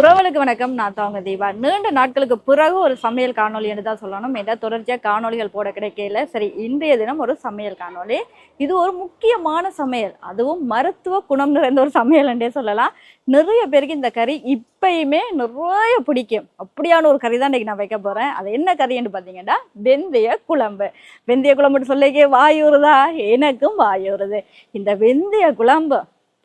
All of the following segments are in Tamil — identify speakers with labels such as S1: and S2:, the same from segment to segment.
S1: உறவுகளுக்கு வணக்கம். நான் தாங்க தீபா. நீண்ட நாட்களுக்கு பிறகு ஒரு சமையல் காணொளி என்று தான் சொல்லணும். ஏன்னா தொடர்ச்சியாக காணொளிகள் போட கிடைக்கல சரி இன்றைய தினம் ஒரு சமையல் காணொளி. இது ஒரு முக்கியமான சமையல். அதுவும் மருத்துவ குணம் நிறைந்த ஒரு சமையல் என்றே சொல்லலாம். நிறைய பேருக்கு இந்த கறி இப்பயுமே நிறைய பிடிக்கும். அப்படியான ஒரு கறி தான் இன்றைக்கி நான் வைக்க போகிறேன் அது என்ன கறின்னு பார்த்தீங்கன்னா வெந்தய குழம்பு. வெந்தய குழம்புன்னு சொல்லிக்கே வாயூறுதா? எனக்கும் வாயூறுது. இந்த வெந்தய குழம்பு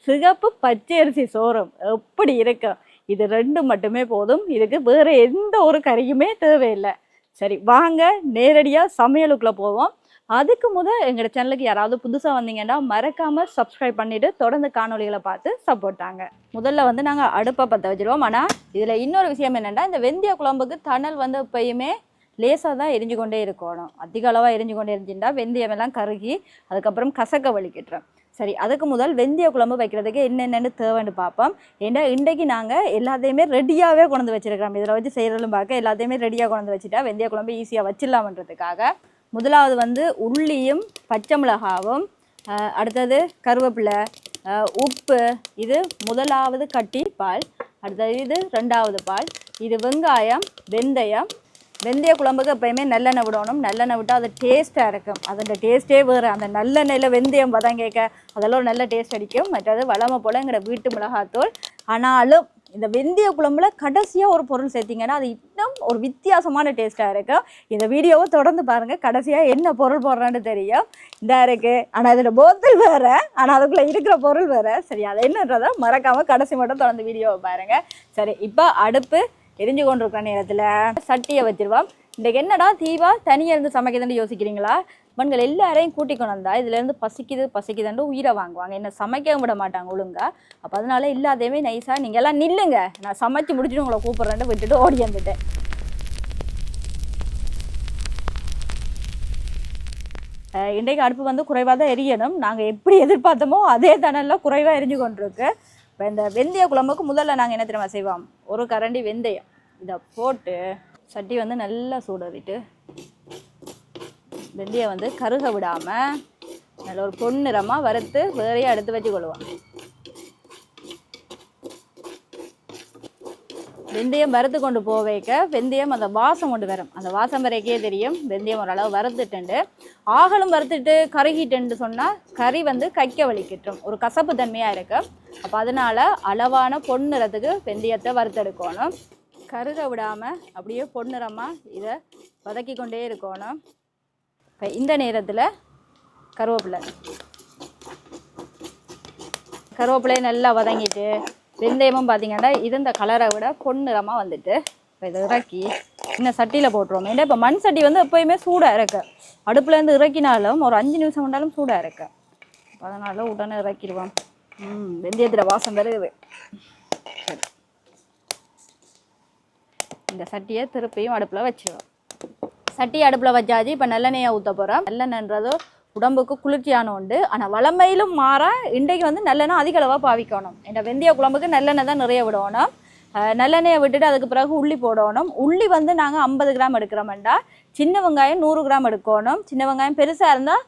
S1: சிகப்பு பச்சை அரிசி சோறும் எப்படி இருக்கும்? இது ரெண்டு மட்டுமே போதும். இதுக்கு வேறு எந்த ஒரு கறியுமே தேவையில்லை. சரி வாங்க நேரடியாக சமையலுக்குள்ளே போவோம். அதுக்கு முத எங்களோட சேனலுக்கு யாராவது புதுசாக வந்தீங்கன்னா மறக்காமல் சப்ஸ்கிரைப் பண்ணிவிட்டு தொடர்ந்து காணொளிகளை பார்த்து சப்போர்ட் தாங்க. முதல்ல வந்து நாங்கள் அடுப்பை பற்ற வச்சுருவோம். ஆனால் இதில் இன்னொரு விஷயம் என்னென்னா இந்த வெந்தய குழம்புக்கு தணல் வந்து எப்பயுமே லேசாக தான் எரிஞ்சு கொண்டே இருக்கணும். அதிக அளவாக எரிஞ்சு கொண்டே இருந்துச்சுட்டா வெந்தயமெல்லாம் கருகி அதுக்கப்புறம் கசக்க வலிக்கிட்டுரும். சரி அதுக்கு முதல் வெந்தய குழம்பு வைக்கிறதுக்கு என்னென்னு தேவைன்னு பார்ப்போம். ஏன்னா இன்றைக்கு நாங்கள் எல்லாத்தையுமே ரெடியாகவே கொண்டு வந்து வச்சிருக்கிறோம். இதில் வச்சு செய்கிறதும் பார்க்க எல்லாத்தையுமே ரெடியாக கொண்டு வச்சுட்டா வெந்தய குழம்பு ஈஸியாக வச்சிடலாம்ன்றதுக்காக. முதலாவது வந்து உள்ளியும் பச்சை மிளகாவும் அடுத்தது கருவேப்பிலை உப்பு இது முதலாவது கட்டி பால் அடுத்தது இது ரெண்டாவது பால் இது வெங்காயம் வெந்தயம் வெந்தய குழம்புக்கு எப்பயுமே நல்லெண்ணெய் விடணும். நல்லெண்ணெய் விட்டால் அது டேஸ்ட்டாக இருக்கும். அதோட டேஸ்ட்டே வேறு. அந்த நல்லெண்ணெயில் வெந்தயம் வதங்கிக்க அதெல்லாம் ஒரு நல்ல டேஸ்ட் அடிக்கும். மற்றது வளமை போல் எங்களோட வீட்டு மிளகாத்தூள். ஆனாலும் இந்த வெந்தய குழம்புல கடைசியாக ஒரு பொருள் சேர்த்திங்கன்னா அது இன்னும் ஒரு வித்தியாசமான டேஸ்ட்டாக இருக்கும். இந்த வீடியோவை தொடர்ந்து பாருங்கள் கடைசியாக என்ன பொருள் போடுறான்னு தெரியும். இதாக இருக்குது ஆனால் இதில் போத்தல் வேறு. ஆனால் அதுக்குள்ளே இருக்கிற பொருள் வேறு. சரி அது என்னன்றதை மறக்காமல் கடைசி மட்டும் தொடர்ந்து வீடியோவை பாருங்கள் சரி இப்போ அடுப்பு எரிஞ்சு கொண்டிருக்கிற நேரத்தில் சட்டியை வச்சிருவோம். இன்றைக்கு என்னடா தீபா தனியாக இருந்து சமைக்குதுன்னு யோசிக்கிறீங்களா? மண்கள் எல்லாரையும் கூட்டி கொண்டு வந்தால் இதுலேருந்து பசிக்குது பசிக்குதுன்ட்டு உயிரை வாங்குவாங்க. என்ன சமைக்கவும் விட மாட்டாங்க ஒழுங்கா. அப்போ அதனால எல்லாத்தையுமே நைஸாக நீங்கள் எல்லாம் நில்லுங்க. நான் சமைச்சு முடிச்சுட்டு உங்களை கூப்பிட்றேன்ட்டு விட்டுட்டு ஓடி வந்துட்டேன். இன்றைக்கு அடுப்பு வந்து குறைவாக தான் எரியணும். நாங்கள் எப்படி எதிர்பார்த்தோமோ அதே தணலில் குறைவாக எரிஞ்சு கொண்டிருக்கு. இப்போ இந்த வெந்தய குழம்புக்கு முதல்ல நாங்கள் என்ன தெரியுமா செய்வோம்? ஒரு கரண்டி வெந்தயம். இதை போட்டு சட்டி வந்து நல்லா சூடறிட்டு வெந்தயம் வந்து கருக விடாமல் நல்ல ஒரு பொன்னிறமாக வறுத்து வேறையாக எடுத்து வச்சு கொள்வோம். வெந்தயம் வறுத்து கொண்டு போக வைக்க வெந்தயம் அந்த வாசம் கொண்டு வரும். அந்த வாசம் வரைக்கே தெரியும். வெந்தயம் ஓரளவு வறுத்துட்டுண்டு ஆகலும் வறுத்துட்டு கருகிட்டுன்னு சொன்னால் கறி வந்து கைக்க வலிக்கிட்டும். ஒரு கசப்பு தன்மையாக இருக்கு. அப்போ அதனால் அளவான பொன்னிறத்துக்கு வெந்தயத்தை வறுத்தெடுக்கணும். கருக விடாமல் அப்படியே பொன்னிறமாக இதை வதக்கி கொண்டே இருக்கணும். இப்போ இந்த நேரத்தில் கருவேப்பிலை. கருவேப்பிலையை நல்லா வதங்கிட்டு வெந்தயமும் பார்த்தீங்கன்னா இது இந்த கலரை விட பொன்னிறமாக வந்துட்டு இப்போ இதை இறக்கி இந்த சட்டியில் போட்டுருவோம். ஏன்னா இப்போ மண் சட்டி வந்து எப்போயுமே சூடாக இருக்கு. அடுப்புலேருந்து இறக்கினாலும் ஒரு அஞ்சு நிமிஷம் கொண்டாலும் சூடாக இருக்கு. அப்ப அதனால உடனே இறக்கிடுவோம். ம் வெந்தயத்தில் வாசம் வருது. சரி. இந்த சட்டியை திருப்பியும் அடுப்பில் வச்சிடுவோம் சட்டி அடுப்பில் வச்சாச்சு இப்போ நல்லெண்ணெயை ஊற்ற போகிறோம் நல்லெண்ணன்றது உடம்புக்கு குளிர்ச்சியான உண்டு. ஆனால் வளமையிலும் மாற இன்றைக்கு வந்து நல்லெண்ணெய் அதிக அளவாக பாவிக்கணும். இந்த வெந்தய குழம்புக்கு நல்லெண்ணெய் தான் நிறைய விடணும். நல்லெண்ணெயை விட்டுட்டு அதுக்கு பிறகு உள்ளி போடணும். உள்ளி வந்து நாங்கள் ஐம்பது கிராம் எடுக்கிறோம்டா சின்ன வெங்காயம் நூறு கிராம் எடுக்கணும். சின்ன வெங்காயம் பெருசாக இருந்தால்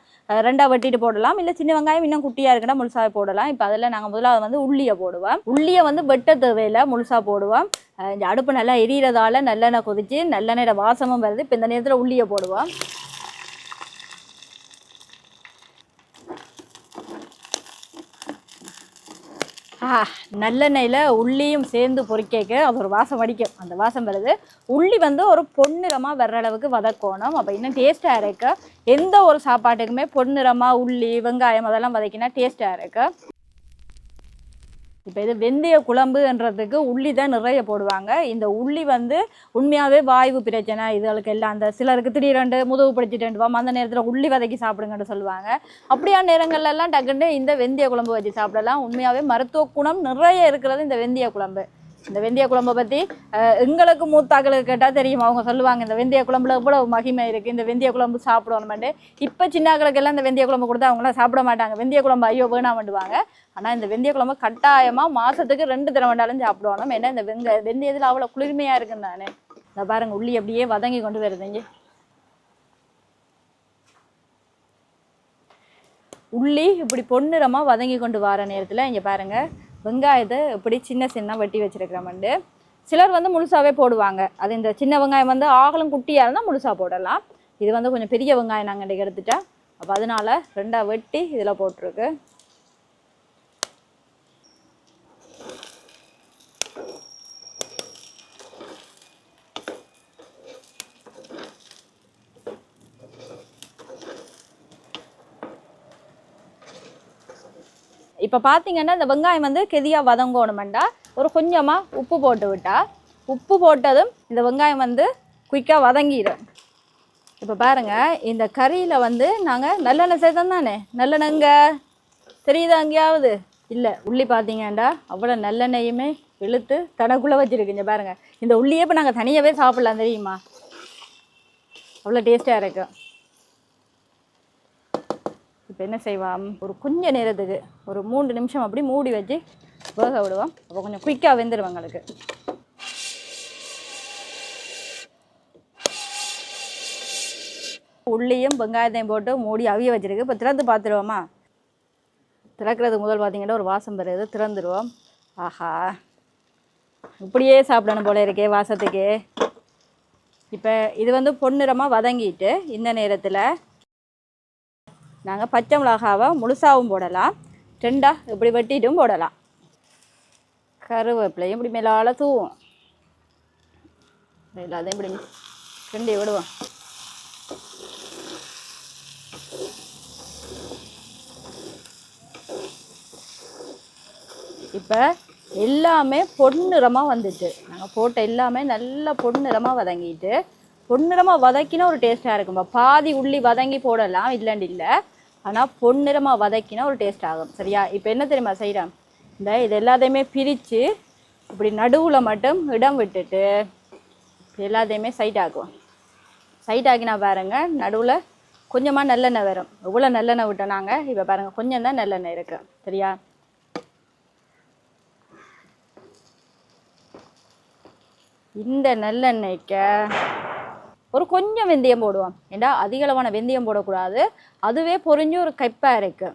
S1: ரெண்டாக வெட்டிட்டு போடலாம். இல்லை சின்ன வெங்காயம் இன்னும் குட்டியாக இருக்குன்னா முழுசாக போடலாம். இப்போ அதில் நாங்கள் முதலாவது வந்து உள்ளியை போடுவோம். உள்ளியை வந்து வெட்ட தேவையில்லை முழுசாக போடுவோம். இந்த அடுப்பு நல்லா எரியறதால நல்லெண்ணெய் கொதிச்சு நல்லெண்ணெயோட வாசமும் வருது. இப்போ இந்த நேரத்தில் உள்ளியை போடுவோம். நல்லெண்ணெயில் உள்ளியும் சேர்ந்து பொரிக்க அது ஒரு வாசம் அடிக்கும் அந்த வாசம் வருது. உள்ளி வந்து ஒரு பொன்னிறமாக வர்ற அளவுக்கு வதக்கணும். அப்போ இன்னும் டேஸ்ட்டாக இருக்கு. எந்த ஒரு சாப்பாட்டுக்குமே பொன்னிறமாக உள்ளி வெங்காயம் அதெல்லாம் வதக்கினா டேஸ்ட்டாக இருக்கு. இப்போ இது வெந்தய குழம்புன்றதுக்கு உள்ளி தான் நிறைய போடுவாங்க. இந்த உள்ளி வந்து உண்மையாகவே வாய்வு பிரச்சனை. இதுகளுக்கு எல்லாம் அந்த சிலருக்கு திடீரெண்டு முதுகு பிடிச்சிட்டு வாம் அந்த நேரத்தில் உள்ளி வதக்கி சாப்பிடுங்கன்னு சொல்லுவாங்க. அப்படியான நேரங்கள்லாம் டக்குன்னு இந்த வெந்தய குழம்பு வச்சு சாப்பிடலாம். உண்மையாகவே மருத்துவ குணம் நிறைய இருக்கிறது இந்த வெந்தய குழம்பு. இந்த வெந்தய குழம்பை பற்றி எங்களுக்கு மூத்தாக்களுக்கு கேட்டால் தெரியும். அவங்க சொல்லுவாங்க இந்த வெந்தய குழம்புல இவ்வளவு மகிமை இருக்குது இந்த வெந்தய குழம்பு சாப்பிடணுமெண்டு இப்போ சின்னாக்களுக்கெல்லாம் இந்த வெந்தய குழம்பு கொடுத்தா அவங்களாம் சாப்பிட மாட்டாங்க. வெந்தய குழம்பு ஐயோ வேணாமண்டுவாங்க ஆனால் இந்த வெந்தய குழம்பு கட்டாயமாக மாதத்துக்கு ரெண்டு தடவை வேண்டாலும் சாப்பிடணும். ஏன்னா இந்த வெங்க வெந்தயத்தில் அவ்வளோ குளிர்மையாக இருக்குன்னு தானே இந்த பாருங்க உள்ளி அப்படியே வதங்கி கொண்டு வருதுங்க. உள்ளி இப்படி பொன்னிறமாக வதங்கி கொண்டு வர நேரத்தில் இங்கே பாருங்கள் வெங்காயத்தை இப்படி சின்ன சின்ன வெட்டி வச்சிருக்கிறோம்ண்டு சிலர் வந்து முழுசாவே போடுவாங்க. அது இந்த சின்ன வெங்காயம் வந்து ஆகலும் குட்டியாக இருந்தால் முழுசாக போடலாம். இது வந்து கொஞ்சம் பெரிய வெங்காயம் நாங்கள் எடுத்துட்டேன். அப்போ அதனால ரெண்டாக வெட்டி இதில் போட்டிருக்கு. இப்போ பார்த்தீங்கன்னா இந்த வெங்காயம் வந்து கெதியாக வதங்கணுமெண்டா ஒரு கொஞ்சமாக உப்பு போட்டு விட்டா உப்பு போட்டதும் இந்த வெங்காயம் வந்து குயிக்காக வதங்கிடும். இப்போ பாருங்க இந்த கறியில் வந்து நாங்கள் நல்லெண்ணெய் சேர்த்தோம் தானே? நல்லெண்ணெங்க தெரியுதா எங்கேயாவது? இல்லை உள்ளி பார்த்தீங்கண்டா அவ்வளோ நல்லெண்ணெயுமே இழுத்து தனக்குள்ளே வச்சுருக்குங்க பாருங்கள் இந்த உள்ளியே இப்போ நாங்கள் தனியாகவே சாப்பிட்லாம் தெரியுமா? அவ்வளோ டேஸ்ட்டாக இருக்கும் இப்போ என்ன செய்வான் ஒரு கொஞ்ச நேரத்துக்கு ஒரு மூன்று நிமிஷம் அப்படி மூடி வச்சு வேக விடுவோம். அப்போ கொஞ்சம் குயிக்காக வெந்துடும் எங்களுக்கு. உள்ளியும் வெங்காயத்தையும் போட்டு மூடி அவிய வச்சிருக்கு. இப்போ திறந்து பார்த்துருவோமா? திறக்கிறது முதல் பார்த்தீங்கன்னா ஒரு வாசம் பெறுது திறந்துருவோம். ஆஹா. இப்படியே சாப்பிடணும் போல இருக்கே வாசத்துக்கு. இப்போ இது வந்து பொன்னிறமாக வதங்கிட்டு இந்த நேரத்தில் நாங்கள் பச்சை மிளகாவை முழுசாவும் போடலாம். ரெண்டாக இப்படி வெட்டிட்டும் போடலாம். கருவேப்பிலையும் இப்படி மேலால் தூவும். எல்லாத்தையும் இப்படி கிண்டி விடுவோம். இப்போ எல்லாமே பொன்னிறமாக வந்துச்சு. நாங்கள் போட்ட எல்லாமே நல்லா பொன்னிறமாக வதங்கிட்டு பொன்னிறமாக வதக்கினா ஒரு டேஸ்ட்டாக இருக்கும்பா பாதி உள்ளி வதங்கி போடலாம் இல்லைன்னு இல்லை. ஆனால் பொன்னிறமாக வதக்கினா ஒரு டேஸ்ட் ஆகும். சரியா? இப்போ என்ன தெரியுமா செய்கிறேன் இந்த இது எல்லாத்தையுமே பிரித்து இப்படி நடுவில் மட்டும் இடம் விட்டுட்டு எல்லாத்தையுமே சைட் ஆக்குவோம். சைட் ஆக்கினா பாருங்க நடுவில் கொஞ்சமாக நல்லெண்ணெய் வரும். இவ்வளோ நல்லெண்ணெய் விட்டோம் நாங்கள் இப்போ பாருங்கள் கொஞ்சம் தான் நல்லெண்ணெய் இருக்குது சரியா? இந்த நல்லெண்ணெய்க்கு ஒரு கொஞ்சம் வெந்தயம் போடுவோம் ஏண்டா? அதிக அளவான வெந்தயம் போடக்கூடாது. அதுவே பொரிஞ்சு ஒரு கைப்பாக இருக்கு.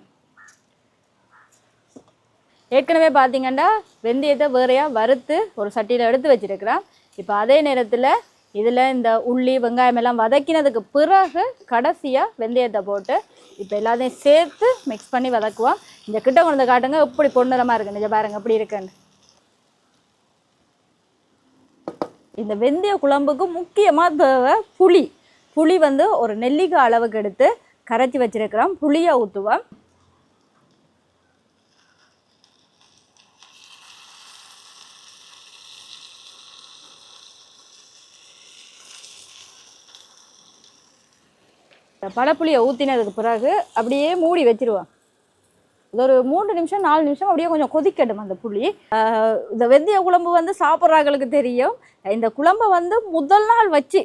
S1: ஏற்கனவே பார்த்தீங்கன்னா வெந்தயத்தை வேறையாக வறுத்து ஒரு சட்டியில் எடுத்து வச்சுருக்கிறேன். இப்போ அதே நேரத்தில் இதில் இந்த உள்ளி வெங்காயம் எல்லாம் வதக்கினதுக்கு பிறகு கடைசியாக வெந்தயத்தை போட்டு இப்போ எல்லாத்தையும் சேர்த்து மிக்ஸ் பண்ணி வதக்குவோம் இந்த கிட்ட கொண்டு காட்டுங்க எப்படி பொண்ணுரமாக இருக்குது நிஜ பாருங்க எப்படி இருக்குன்னு. இந்த வெந்தய குழம்புக்கு முக்கியமாக தேவை புளி. புளி வந்து ஒரு நெல்லிக்காய் அளவுக்கு எடுத்து கரைச்சி வச்சுருக்கிறோம். புளியை ஊற்றுவோம் பழப்புளியை ஊற்றினதுக்கு பிறகு அப்படியே மூடி வச்சுருவோம். ஒரு மூன்று நிமிஷம் நாலு நிமிஷம் அப்படியே கொஞ்சம் கொதிக்கட்டும் அந்த புளி. இந்த வெந்தய குழம்பு வந்து சாப்பிட்றாங்களுக்கு தெரியும். இந்த குழம்பை வந்து முதல் நாள் வச்சு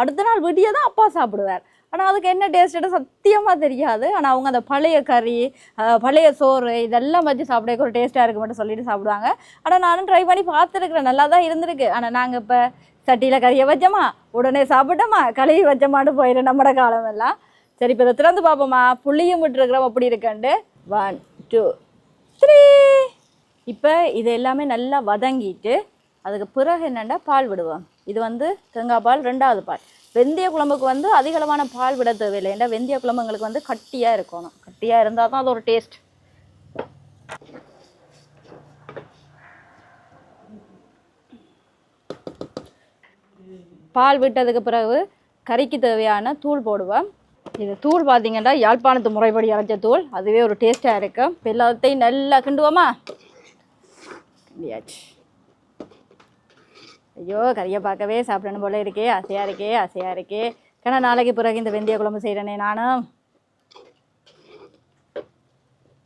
S1: அடுத்த நாள் விடிய தான் அப்பா சாப்பிடுவார். ஆனால் அதுக்கு என்ன டேஸ்ட்டு சத்தியமாக தெரியாது. ஆனால் அவங்க அந்த பழைய கறி பழைய சோறு இதெல்லாம் வச்சு சாப்பிட ஒரு டேஸ்ட்டாக இருக்கு மட்டும் சொல்லிட்டு சாப்பிடுவாங்க. ஆனால் நானும் ட்ரை பண்ணி பார்த்துருக்குறேன். நல்லா தான் இருந்திருக்கு. ஆனால் நாங்கள் இப்போ சட்டியில் கறியை வச்சோமா உடனே சாப்பிட்டோமா கழுவி வச்சோமான்னு போயிடும் நம்மட காலம் எல்லாம் சரி இப்போ இதை திறந்து பார்ப்போமா? புளியும் விட்டுருக்குறோம் அப்படி இருக்கண்டு வான் டூ த்ரீ இப்போ இது எல்லாமே நல்லா வதங்கிட்டு அதுக்கு பிறகு என்னென்னா பால் விடுவோம். இது வந்து தேங்காய் பால் ரெண்டாவது பால். வெந்தய குழம்புக்கு வந்து அதிகளவான பால் விட தேவையில்லை. ஏன்னா வெந்தய குழம்பு எங்களுக்கு வந்து கட்டியாக இருக்கணும். கட்டியாக இருந்தால் தான் அது ஒரு டேஸ்ட் பால் விட்டதுக்கு பிறகு கறிக்கு தேவையான தூள் போடுவேன் இது தூள் பார்த்தீங்கன்னா யாழ்ப்பாணத்து முறைப்படி அரைச்ச தூள். அதுவே ஒரு டேஸ்ட்டாக இருக்கும் எல்லாத்தையும் நல்லா கிண்டுவோமா? கிண்டியாச்சு. ஐயோ கறியை பார்க்கவே சாப்பிடணும் போல இருக்கே. ஆசையாக இருக்கே ஆசையாக இருக்கே. ஏன்னா நாளைக்கு பிறகு இந்த வெந்தய குழம்பு செய்கிறேனே நானும்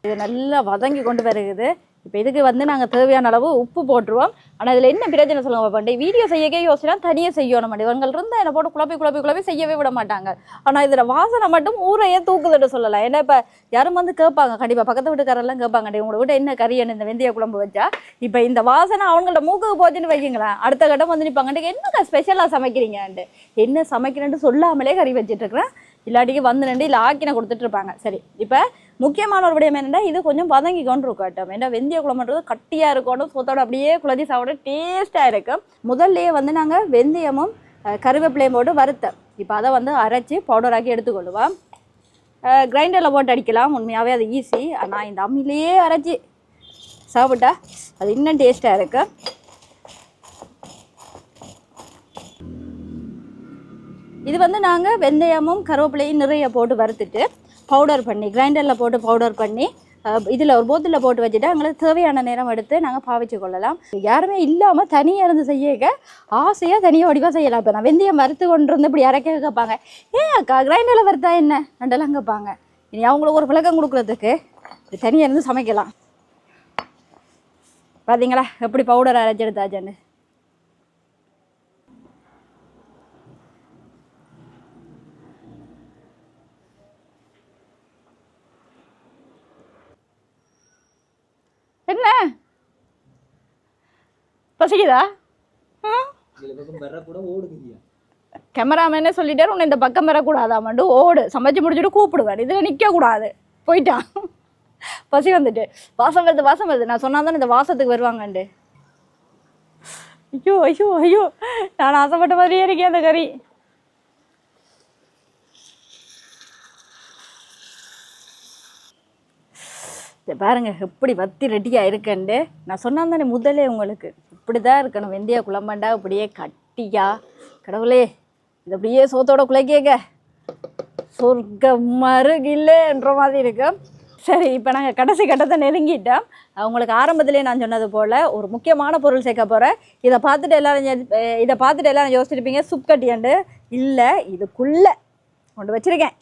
S1: இது நல்லா வதங்கி கொண்டு வருகுது. இப்போ இதுக்கு வந்து நாங்கள் தேவையான அளவு உப்பு போட்டுருவோம். ஆனால் இதில் என்ன பிரச்சனை சொல்லுங்க பண்டே வீடியோ செய்யக்கே யோசனை தனியாக செய்யணும் மாட்டேன் இருந்தால் என்னை போட்டு குழப்பி குழப்பி குழப்பி செய்யவே விட மாட்டாங்க. ஆனால் இதில் வாசனை மட்டும் ஊரையே தூக்குதுன்னு சொல்லலாம் ஏன்னா இப்போ யாரும் வந்து கேட்பாங்க கண்டிப்பாக பக்கத்து வீட்டுக்காரெல்லாம் கேட்பாங்க "டேய், உங்களோட வீட்டு என்ன கறி என்ன இந்த வெந்தய குழம்பு வச்சா? இப்போ இந்த வாசனை அவங்கள்ட்ட மூக்குக்கு போச்சுன்னு வைக்கிங்களேன் அடுத்த கட்டம் வந்து நிற்பாங்க என்னங்க ஸ்பெஷலாக சமைக்கிறீங்கன்ட்டு என்ன சமைக்கிறேன்ட்டு சொல்லாமலே கறி வச்சிட்டு இருக்கிறேன். இல்லாட்டிக்கு வந்து நின்று இல்லை ஆக்கின கொடுத்துட்டு இருப்பாங்க. சரி இப்போ முக்கியமான ஒரு விடயம் என்னென்னா இது கொஞ்சம் பதங்கிக்கொண்டு கொண்டு இருக்கட்டும் ஏன்னா வெந்தய குழம்புன்றது கட்டியாக இருக்கணும் சோத்தோட அப்படியே குழந்தை சாப்பிட டேஸ்ட்டாக இருக்கும் முதல்லையே வந்து நாங்கள் வெந்தயமும் கருவேப்பிலையும் போட்டு வறுத்தேன் இப்போ அதை வந்து அரைச்சி பவுடராக்கி எடுத்துக்கொள்ளுவோம் கிரைண்டரில் போட்டு அடிக்கலாம். உண்மையாகவே அது ஈஸி ஆனால் இந்த அம்மிலேயே அரைச்சி சாப்பிட்டா அது இன்னும் டேஸ்ட்டாக இருக்குது இது வந்து நாங்கள் வெந்தயமும் கருவேப்பிலையும் நிறைய போட்டு வறுத்துட்டு பவுடர் பண்ணி கிரைண்டரில் போட்டு பவுடர் பண்ணி இதில் ஒரு போத்தில் போட்டு வச்சுட்டு எங்களுக்கு தேவையான நேரம் எடுத்து நாங்கள் பாவிச்சு கொள்ளலாம். யாருமே இல்லாமல் தனியாக இருந்து செய்யக்க ஆசையாக தனியாக வடிவாக செய்யலாம். இப்போ நான் வெந்தயம் வறுத்து கொண்டு இருந்து இப்படி அரைக்க கேட்பாங்க ஏன் அக்கா கிரைண்டரில் வறுத்தா என்ன? ரெண்டெல்லாம் கேட்பாங்க இனி அவங்களுக்கு ஒரு விளக்கம் கொடுக்குறதுக்கு தனியாக இருந்து சமைக்கலாம். பார்த்தீங்களா எப்படி பவுடர் அரைச்சி என்ன? பசிக்குதா? கேமராமேனே சொல்லிட்டாரு? உன்னை இந்த பக்கம் வரக்கூடாதாமண்டு ஓடு. சமைச்சு முடிச்சுட்டு கூப்பிடுவார். இதில் நிற்கக்கூடாது போயிட்டான். பசி வந்துட்டு. வாசம் வருது வாசம் வருது. நான் சொன்னா தானே இந்த வாசத்துக்கு வருவாங்கண்டு ஐயோ ஐயோ ஐயோ. நான் ஆசைப்பட்ட மாதிரியே இருக்கேன் அந்த கறி. இங்கே பாருங்கள் எப்படி வத்தி ரெடியாக இருக்கேன்ட்டு. நான் சொன்னால் தானே முதலே உங்களுக்கு. இப்படி தான் இருக்கணும். வெந்தய குழம்பண்டா அப்படியே கட்டியா. கடவுளே இது அப்படியே சோத்தோட குலைக்கேக்க. சொர்க்கம் மருகில்லைன்ற மாதிரி இருக்கும் சரி இப்போ நாங்கள் கடைசி கட்டத்தை நெருங்கிட்டோம். உங்களுக்கு ஆரம்பத்திலே நான் சொன்னது போல் ஒரு முக்கியமான பொருள் சேர்க்க போகிறேன் இதை பார்த்துட்டு எல்லாரும் இதை பார்த்துட்டு எல்லாரும் யோசிச்சிருப்பீங்க சுப் கட்டியாண்டு இல்லை இதுக்குள்ளே கொண்டு வச்சிருக்கேன்.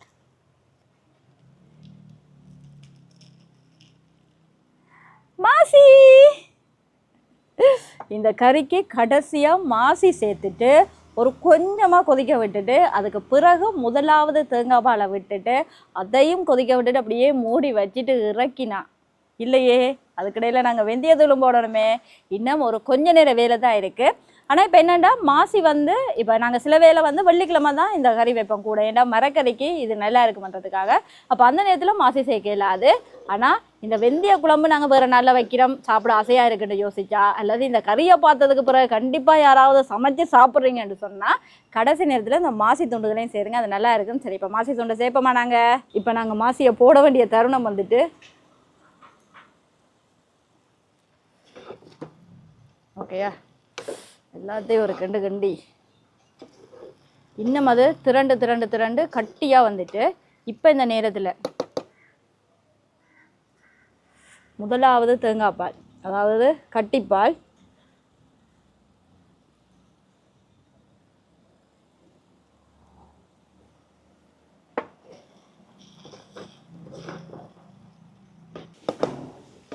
S1: மாசி. இந்த கறிக்கு கடைசியாக மாசி சேர்த்துட்டு ஒரு கொஞ்சமாக கொதிக்க விட்டுட்டு அதுக்கு பிறகு முதலாவது தேங்காய் பாலை விட்டுட்டு அதையும் கொதிக்க விட்டுட்டு அப்படியே மூடி வச்சுட்டு இறக்கினா. இல்லையே அதுக்கிடையில் நாங்கள் வெந்தயத்தூளும் போடணுமே. இன்னும் ஒரு கொஞ்ச நேர வேலை தான் இருக்குது ஆனால் இப்போ என்னென்னா மாசி வந்து இப்போ நாங்கள் சில வேளை வந்து வெள்ளிக்கிழமை தான் இந்த கறி வைப்போம் கூட. ஏன்னா மரக்கறிக்கு இது நல்லா இருக்குமன்றதுக்காக. அப்போ அந்த நேரத்தில் மாசி சேர்க்க இல்லாது ஆனால் இந்த வெந்தய குழம்பு நாங்கள் வேறு நாளில் வைக்கிறோம். சாப்பிட ஆசையாக இருக்குன்னு யோசிச்சா அல்லது இந்த கறியை பார்த்ததுக்கு பிறகு கண்டிப்பாக யாராவது சமைச்சு சாப்பிட்றீங்கன்னு சொன்னால் கடைசி நேரத்தில் இந்த மாசி துண்டுகளையும் சேருங்க. அது நல்லா இருக்குன்னு சரி இப்போ மாசி துண்டை சேர்ப்போமா நாங்கள் இப்போ நாங்கள் மாசியை போட வேண்டிய தருணம் வந்துட்டு. ஓகேயா? எல்லாத்தையும் ஒரு கண்டு கண்டி. இன்னும் அது திரண்டு திரண்டு திரண்டு கட்டியாக வந்துட்டு இப்போ இந்த நேரத்தில் முதலாவது தேங்காய் பால் அதாவது கட்டிப்பால்.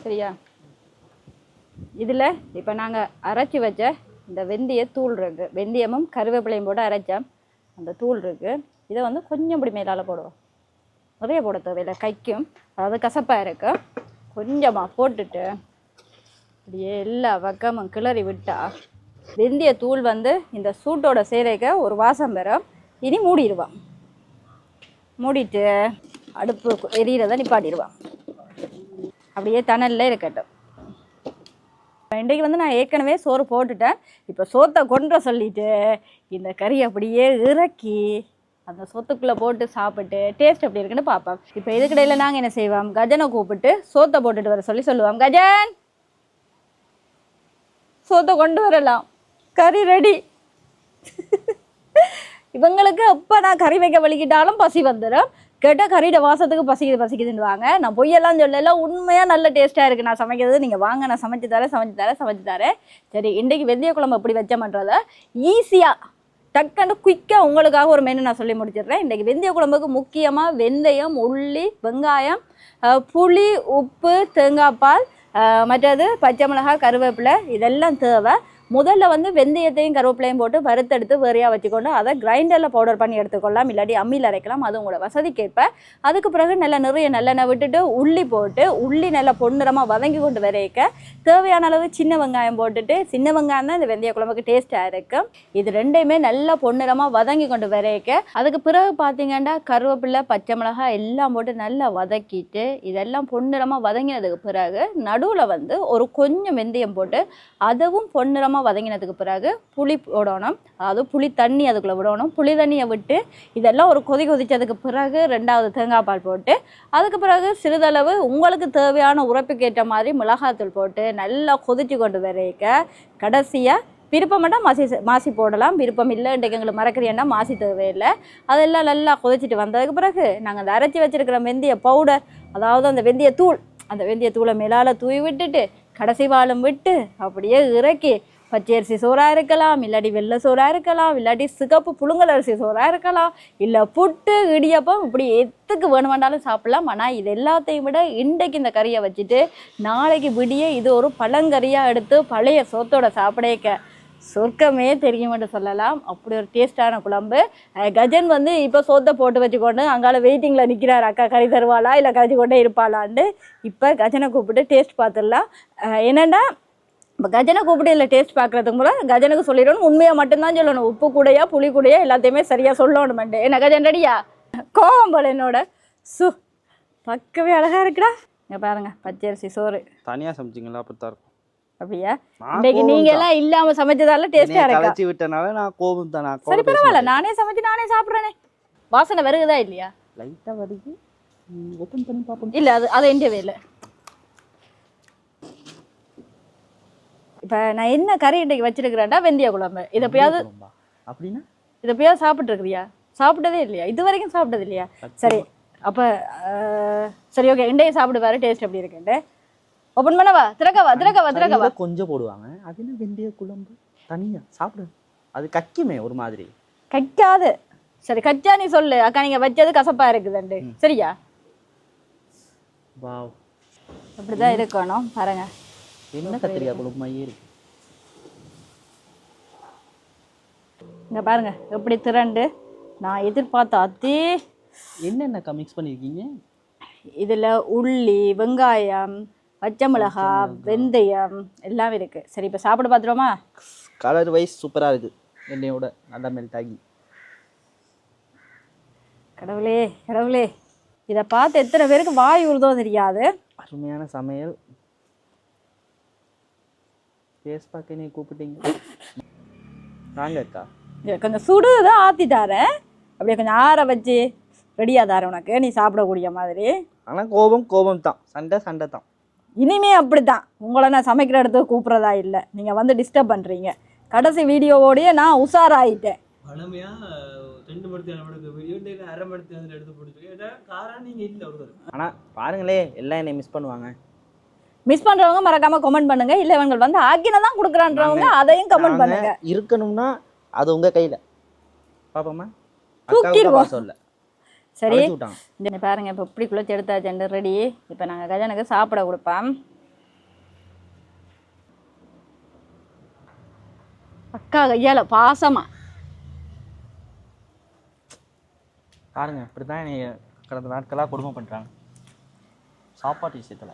S1: சரியா? இதில் இப்போ நாங்கள் அரைச்சி வச்ச இந்த வெந்தய தூள் இருக்குது வெந்தயமும் கருவேப்பிலையும் போட்டு அரைச்சா அந்த தூள் இருக்குது இதை வந்து கொஞ்சம் இப்படி மேலால் போடுவோம் நிறைய போட தேவையில்லை. கைக்கும் அதாவது கசப்பாக இருக்குது கொஞ்சமாக போட்டுட்டு அப்படியே எல்லா பக்கமும் கிளறி விட்டா வெந்தய தூள் வந்து இந்த சூட்டோட சேரைக்க ஒரு வாசம் பெறும். இனி மூடிடுவான். மூடிட்டு அடுப்பு எரியறதை நிப்பாட்டிடுவான். அப்படியே தணலில் இருக்கட்டும். இன்றைக்கு வந்து நான் ஏற்கனவே சோறு போட்டுட்டேன். இப்போ சோத்தை கொன்ற சொல்லிட்டு இந்த கறி அப்படியே இறக்கி அந்த சோத்துக்குள்ளே போட்டு சாப்பிட்டு டேஸ்ட் எப்படி இருக்குன்னு பார்ப்போம். இப்போ இதுக்கடையில் நாங்கள் என்ன செய்வோம்? கஜனை கூப்பிட்டு சோத்தை போட்டுட்டு வர சொல்லி சொல்லுவோம். கஜன்! சோத்தை கொண்டு வரலாம். கறி ரெடி இவங்களுக்கு எப்போ நான் கறி வைக்க வலிக்கிட்டாலும் பசி வந்துடும் கேட்டால் கறியிட வாசத்துக்கு பசிக்குது பசிக்குதுன்னுவாங்க. நான் பொய்யெல்லாம் சொல்லல. உண்மையாக நல்ல டேஸ்ட்டாக இருக்குது நான் சமைக்கிறது. நீங்கள் வாங்க. நான் சமைச்சு தரேன் சமைச்சு தரேன் சமைச்சு தரேன். சரி இன்றைக்கு வெந்தய குழம்பு எப்படி வச்சோம்ன்றத ஈஸியாக டக்குன்னு குயிக்காக உங்களுக்காக ஒரு மெனு நான் சொல்லி முடிச்சிடுறேன். இன்றைக்கி வெந்தய குழம்புக்கு முக்கியமாக வெந்தயம் உள்ளி வெங்காயம் புளி உப்பு தேங்காய் பால் மற்றது பச்சை மிளகாய் கருவேப்பிலை இதெல்லாம் தேவை. முதல்ல வந்து வெந்தயத்தையும் கருவேப்பிலையும் போட்டு வறுத்தெடுத்து வேறையாக வச்சுக்கொண்டு அதை கிரைண்டரில் பவுடர் பண்ணி எடுத்துக்கொள்ளலாம் இல்லாட்டி அம்மியில் அரைக்கலாம். அது உங்களோட வசதிக்கேற்ப. அதுக்கு பிறகு நல்லா நிறைய நல்லெண்ணெய் விட்டுட்டு உள்ளி போட்டு உள்ளி நல்லா பொன்னிறமாக வதங்கி கொண்டு வரைக்க தேவையான அளவு சின்ன வெங்காயம் போட்டுட்டு சின்ன வெங்காயம் தான் இந்த வெந்தய குழம்புக்கு டேஸ்ட்டாக இருக்கும். இது ரெண்டையுமே நல்லா பொன்னிறமாக வதங்கி கொண்டு வரைக்க. அதுக்கு பிறகு பார்த்தீங்கன்னா கருவேப்பிலை பச்சை மிளகாய் எல்லாம் போட்டு நல்லா வதக்கிட்டு இதெல்லாம் பொன்னிறமாக வதங்கினதுக்கு பிறகு நடுவில் வந்து ஒரு கொஞ்சம் வெந்தயம் போட்டு அதுவும் பொன்னிறமாக வதங்கினதுக்கு பிறகு புளி போடணும் அதாவது புளி தண்ணி அதுக்குள்ளே விடணும். புளி தண்ணியை விட்டு இதெல்லாம் ஒரு கொதி கொதிச்சதுக்கு பிறகு ரெண்டாவது தேங்காய் பால் போட்டு அதுக்கு பிறகு சிறிதளவு உங்களுக்கு தேவையான உரைப்புக்கு ஏற்ற மாதிரி மிளகாத்தூள் போட்டு நல்லா கொதித்து கொண்டு வரைக்க கடைசியாக விருப்பம்னா மாசி மாசி போடலாம். விருப்பம் இல்லை இன்றைக்கு எங்களுக்கு மறக்கறியன்னா மாசி தேவையில்லை. அதெல்லாம் நல்லா கொதிச்சிட்டு வந்ததுக்கு பிறகு நாங்கள் அந்த அரைச்சி வச்சிருக்கிற வெந்தய பவுடர் அதாவது அந்த வெந்தய தூள் அந்த வெந்தய தூளை மேலால் தூவி விட்டுட்டு கடைசி வாழும் விட்டு அப்படியே இறக்கி பச்சரிசி சோறாக இருக்கலாம் இல்லாட்டி வெள்ளை சோறாக இருக்கலாம் இல்லாட்டி சிகப்பு புழுங்கல் அரிசி சோறாக இருக்கலாம் இல்லை புட்டு இடியப்பம் இப்படி எத்துக்கு வேண்டாலும் சாப்பிடலாம். ஆனால் இது எல்லாத்தையும் விட இன்றைக்கு இந்த கறியை வச்சுட்டு நாளைக்கு விடிய இது ஒரு பழங்கறியாக எடுத்து பழைய சோத்தோட சாப்பிடக்க. சொர்க்கமே தெரியுமென்று சொல்லலாம். அப்படி ஒரு டேஸ்டான குழம்பு. கஜன் வந்து இப்போ சோத்தை போட்டு வச்சுக்கொண்டு அங்கால வெயிட்டிங்கில் நிற்கிறார் அக்கா கறி தருவாளா இல்லை கறி கொண்டே இருப்பாளான்னு இப்போ கஜனை கூப்பிட்டு டேஸ்ட் பார்த்துடலாம். என்னென்னா இப்போ கஜனை கூப்பிட்டு இல்லை டேஸ்ட் பார்க்குறதுக்கு முறை கஜனுக்கு சொல்லிடணும். உண்மையாக மட்டும்தான் சொல்லணும். உப்பு கூடையா புளி கூடையா எல்லாத்தையுமே சரியாக சொல்லணுமெண்டு. என்ன கஜன் ரெடியா? கோவம் போல என்னோட. சு பக்கவே அழகாக இருக்குடா. இங்கே பாருங்க பச்சரிசி சோறு.
S2: தனியாக சமைச்சிங்களா? அப்படித்தான் இருக்கும்.
S1: அப்படியா? இன்னைக்கு நீங்க. எல்லாம் இல்லாம சமைச்சதால டேஸ்டா இருக்கா?
S2: கலைச்சி விட்டனால நான் கோபம் தான். நான்
S1: சரி பரவாயில்ல. நானே சமைச்சு நானே சாப்பிடுறேனே. வாசனை வருகுதா இல்லையா?
S2: லைட்டாக வருது. ஓப்பன் பண்ணி பார்ப்போம்.
S1: இல்ல அது அது எந்த வேலை இப்ப நான் என்ன கறி இன்றைக்கு வச்சிருக்கிறேன்டா? வெந்தய குழம்பு. இதை எப்பயாவது
S2: அப்படின்னா?
S1: இதை எப்பயாவது சாப்பிட்டு இருக்கிறியா சாப்பிட்டதே இல்லையா? இது வரைக்கும் சாப்பிட்டது இல்லையா? சரி. அப்ப சரி ஓகே இண்டையே சாப்பிடு வேற டேஸ்ட் எப்படி இருக்குன்ட்டு. ஓப்பன் பண்ணவா திறக்கவா திறக்கவா திறக்கவா
S2: கொஞ்சம் போடுவாங்க. அது என்ன வெந்தய குழம்பு? தனியா? சாப்பிடு. அது கக்கிமே ஒரு மாதிரி.
S1: கக்காது. சரி கச்சா நீ சொல்லு. அக்கா நீங்க வச்சது கசப்பா இருக்குதுண்டு சரியா?
S2: வாவ்.
S1: அப்படிதான் இருக்கணும். பாருங்க.
S2: என்ன கத்திரிக்காய் குழம்பு இருக்கு.
S1: இங்க பாருங்க எப்படி திரண்டு. நான் எதிர்பார்த்த அதே
S2: என்னென்னக்கா மிக்ஸ் பண்ணியிருக்கீங்க
S1: இதுல உள்ளி வெங்காயம் பச்சை மிளகாய் வெந்தயம் எல்லாம் இருக்கு. சரி இப்போ சாப்பிட பார்த்துருவோமா
S2: கலர் வைஸ் சூப்பராக இருக்குது எண்ணெயோட நல்லா மெல்ட் ஆகி.
S1: கடவுளே கடவுளே. இதை பார்த்து எத்தனை பேருக்கு வாய் உருதோ தெரியாது.
S2: அருமையான சமையல். ஃபேஸ் பார்க்க நீ கூப்பிட்டீங்க? வாங்க அக்கா.
S1: கொஞ்சம் சுடு தான் ஆற்றி தரேன் அப்படியே கொஞ்சம் ஆற வச்சு ரெடியாக தரேன் உனக்கு. நீ சாப்பிடக்கூடிய மாதிரி.
S2: ஆனால் கோபம் கோபம் தான். சண்டை சண்டை தான்.
S1: இனிமே அப்படித்தான். உங்களை நான் சமைக்கிற இடத்துக்கு கூப்பிட்றதா இல்லை. நீங்கள் வந்து டிஸ்டர்ப் பண்ணுறீங்க கடைசி வீடியோவோடய நான் உஷாராயிட்டேன்.
S3: ரெண்டு மணி நேரம் அரை எடுத்து
S2: ஆனால் பாருங்களே எல்லாம் என்னை மிஸ் பண்ணுவாங்க.
S1: மிஸ் பண்ணுறவங்க மறக்காமல் கமெண்ட் பண்ணுங்க. இல்லை இவங்க வந்து ஆக்கின தான் கொடுக்குறான்றவங்க அதையும் கமெண்ட் பண்ணுங்க.
S2: நாங்க இருக்கணும்னா அது உங்க கையில. பாப்போமா
S1: தூக்கிடுவோம்.
S2: சொல்ல.
S1: சரி. இந்த பாருங்க இப்போ இப்படி குளிச்சு எடுத்தாச்சு ரெடி இப்போ நாங்கள் கஜனுக்கு சாப்பிட கொடுப்போம். அக்கா கையால பாசமா.
S2: பாருங்க இப்படிதான் என்னைய கடந்த நாட்களா கொடுமை பண்றாங்க. சாப்பாட்டு விஷயத்துல.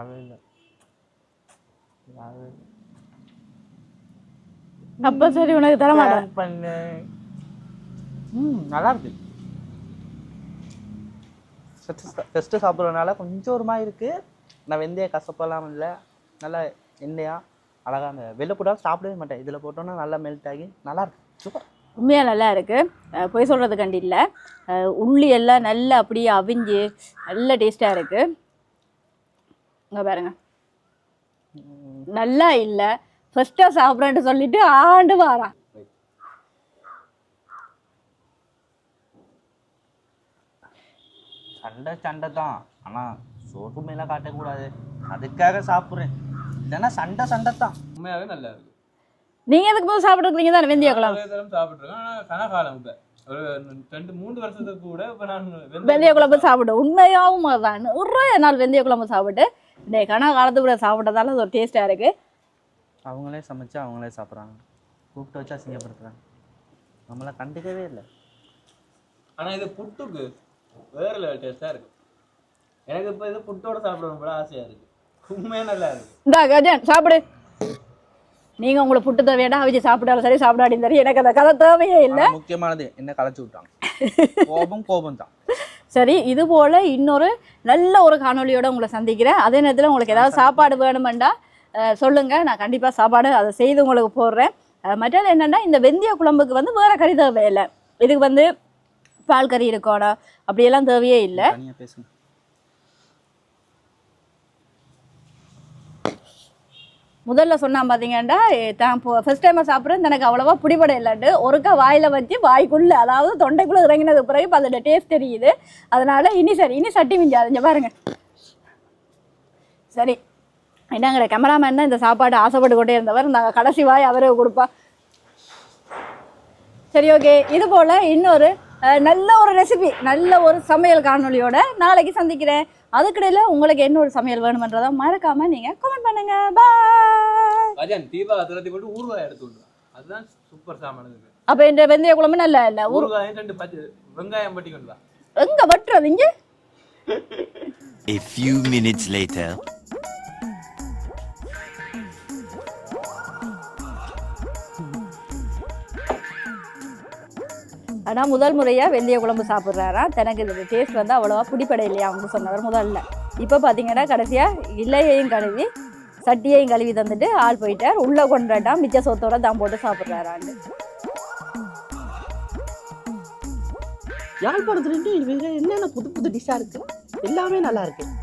S2: நல்லாவே இல்லை. இல்லை.
S1: அப்போ சரி உனக்கு தர மாட்டேன்
S2: பண்ணு. ம் நல்லா இருக்கு. ஃபஸ்ட்டு சாப்பிட்றதுனால கொஞ்சம் ஒரு மாதிரி இருக்கு. நான் வெந்தய கசப்பெல்லாம் இல்லை. நல்லா எண்ணெயா அழகா அந்த வெளில போட்டாலும் சாப்பிடவே மாட்டேன். இதில் போட்டோன்னா நல்லா மெல்ட் ஆகி நல்லா இருக்கு. சூப்பர்
S1: உண்மையாக நல்லா இருக்கு. பொய் சொல்கிறது கண்டி இல்லை உள்ளி எல்லாம் நல்லா அப்படியே அவிஞ்சு நல்ல டேஸ்ட்டாக இருக்கு. இங்கே பாருங்க. நல்லா இல்லை. ஃபர்ஸ்ட்டாக சாப்பிட்றேன்ட்டு சொல்லிட்டு ஆண்டு வாரான்.
S2: சண்டை சண்டை தான். ஆனால் சோறு மேலே காட்டக்கூடாது. அதுக்காக சாப்பிட்றேன். இல்லைன்னா சண்டை சண்டை தான்.
S3: உண்மையாவே நல்லா இருக்கு.
S1: நீங்க எதுக்கு போது சாப்பிட்டுருக்கீங்க? தானே வெந்தய குழம்பு.
S3: சாப்பிட்டுருக்கேன். ஆனா கனகாலம் இப்ப. ஒரு ரெண்டு மூணு வருஷத்துக்கு கூட இப்ப நான்
S1: வெந்தய குழம்பு சாப்பிட்டு உண்மையாகவும் அதுதான் நிறைய நாள் வெந்தய குழம்பு சாப்பிட்டு இந்த கனா காலத்து கூட சாப்பிட்டதால அது ஒரு டேஸ்டா இருக்கு.
S2: அவங்களே சமைச்சு அவங்களே சாப்பிட்றாங்க. கூப்பிட்டு வச்சா அசிங்கப்படுத்துறாங்க. நம்மளை கண்டுக்கவே இல்லை.
S3: ஆனா இது புட்டுக்கு வேற லெவல் டேஸ்டா இருக்கு. எனக்கு இப்ப இது புட்டோட சாப்பிடணும் போல ஆசையா இருக்கு. உண்மையா நல்லா இருக்கு.
S1: இந்தா கஜன் சாப்பிடு. நீங்க உங்களை புட்டு தேவையாடா அவிச்சு சாப்பிட்டாலும் சரி சாப்பிடாடியும் சரி எனக்கு அந்த கதை தேவையே இல்லை.
S2: முக்கியமானது என்ன களைச்சு விட்டாங்க. கோபம் கோபம் தான்
S1: சரி இது போல் இன்னொரு நல்ல ஒரு காணொலியோடு உங்களை சந்திக்கிறேன். அதே நேரத்தில் உங்களுக்கு ஏதாவது சாப்பாடு வேணுமெண்டா சொல்லுங்கள் நான் கண்டிப்பாக சாப்பாடு அதை செய்து உங்களுக்கு போடுறேன். மற்றது என்னென்னா இந்த வெந்தய குழம்புக்கு வந்து வேறு கறி தேவையில்லை. இதுக்கு வந்து பால் கறி இருக்கணும். அப்படியெல்லாம் தேவையே இல்லை
S2: தனியாக பேசுங்க
S1: முதல்ல சொன்னா பார்த்தீங்கன்னா எ- தான் ஃபர்ஸ்ட் டைம் சாப்பிட்றது எனக்கு அவ்வளோவா பிடிபட இல்லைண்டு ஒருக்கா வாயில் வச்சு வாய்க்குள்ள அதாவது தொண்டைக்குள்ளே இறங்கினது பிறகு இப்போ அதோட டேஸ்ட் தெரியுது. அதனால் இனி சரி இனி சட்டி மிஞ்சாது அரைஞ்ச பாருங்க. சரி. என்னங்கிற கேமராமேன் தான் இந்த சாப்பாடு ஆசைப்பட்டு கொண்டே இருந்தவர். நாங்கள் கடைசி வாய் அவரே கொடுப்பா. சரி ஓகே இது போல் இன்னொரு நல்ல ஒரு ரெசிபி நல்ல ஒரு சமையல் காணொலியோட நாளைக்கு சந்திக்கிறேன். அதுக்கிடையில் உங்களுக்கு என்ன ஒரு சமையல் வேணுமன்றதை மறக்காம நீங்கள் கமெண்ட் பண்ணுங்க. பாய்
S3: அஜன் தீபா துரத்தி போட்டு ஊறுகாய் எடுத்து விடுறான் அதுதான் சூப்பர் சாமானதுக்கு
S1: அப்போ இந்த வெந்தய குழம்பு நல்லா இல்லை? ஊர்
S3: ஊறுகாயும் ரெண்டு பச்சை வெங்காயம் பட்டி கொண்டு வா.
S1: எங்கே வட்டுறது இங்கே
S4: A few minutes later.
S1: ஆனால் முதல் முறையாக வெந்தய குழம்பு சாப்பிட்றாரா? தனக்கு இது டேஸ்ட் வந்து அவ்வளோவா பிடிப்பட இல்லையா? அவங்க சொன்னவர் முதல்ல. இப்போ பார்த்தீங்கன்னா கடைசியாக இலையையும் கழுவி சட்டியையும் கழுவி தந்துட்டு ஆள் போயிட்டார். உள்ளே கொண்டாட்டா மிச்ச சொத்தோட தான் போட்டு சாப்பிட்றாராண்டு
S2: யாழ்ப்பாணத்துல என்னென்ன புது புது டிஷ்ஷாக இருக்கு? எல்லாமே நல்லா இருக்குது